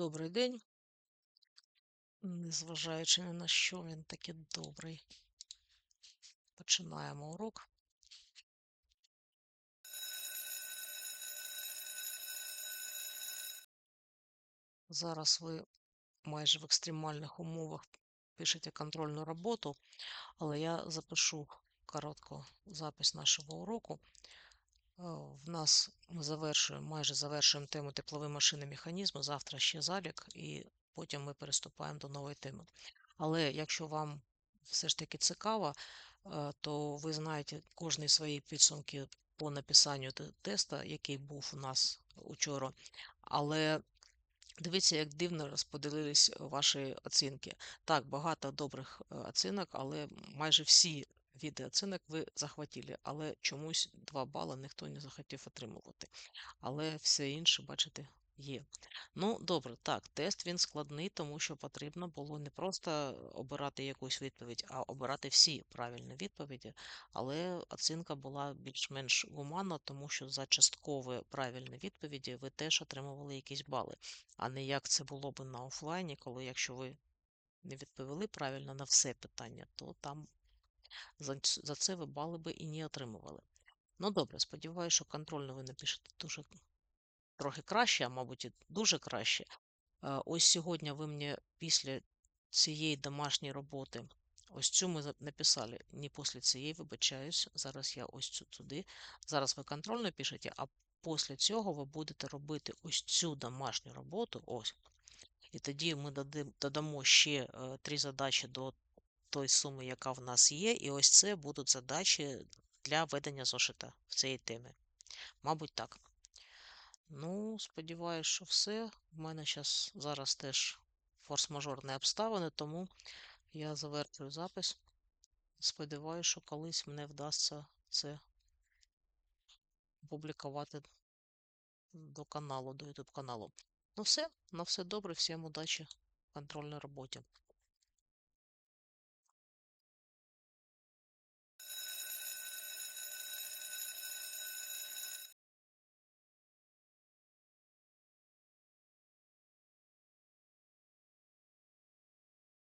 Добрий день. Незважаючи на що, він таки добрий. Починаємо урок. Зараз ви майже в екстремальних умовах пишете контрольну роботу, але я запишу коротко запис нашого уроку. Е, В нас ми завершуємо, майже завершуємо тему теплові машини механізму. Завтра ще залік, і потім ми переступаємо до нової теми. Але якщо вам все ж таки цікаво, е, то ви знаєте кожні свої підсумки по написанню те- теста, який був у нас учора. Але дивіться, як дивно розподілились ваші оцінки. Так, багато добрих е, оцінок, але майже всі види ви захватили, але чомусь 2 бали ніхто не захотів отримувати. Але все інше, бачите, є. Ну, добре, так, тест він складний, тому що потрібно було не просто обирати якусь відповідь, а обирати всі правильні відповіді. Але оцінка була більш-менш гуманна, тому що за часткові правильні відповіді ви теж отримували якісь бали, а не як це було б на офлайні, коли якщо ви не відповіли правильно на все питання, то там за, це ви бали би і не отримували. Ну добре, сподіваюся, що контрольно ви напишете дуже трохи краще, а мабуть, і дуже краще. Ось сьогодні ви мені після цієї домашньої роботи, ось цю ми написали, не після цієї, вибачаюсь. Зараз я ось цю туди. Зараз ви контрольно пишете, а після цього ви будете робити ось цю домашню роботу. Ось. І тоді ми додамо ще е, три задачі до тої суми, яка в нас є. І ось це будуть задачі для ведення зошита в цій темі. Мабуть, так. Ну, сподіваюсь, що все. У мене щас, зараз теж форс-мажорні обставини, тому я завершую запис. Сподіваюсь, що колись мені вдасться це опублікувати до каналу, до YouTube каналу. Ну все, на все добре, всім удачі в контрольній роботі.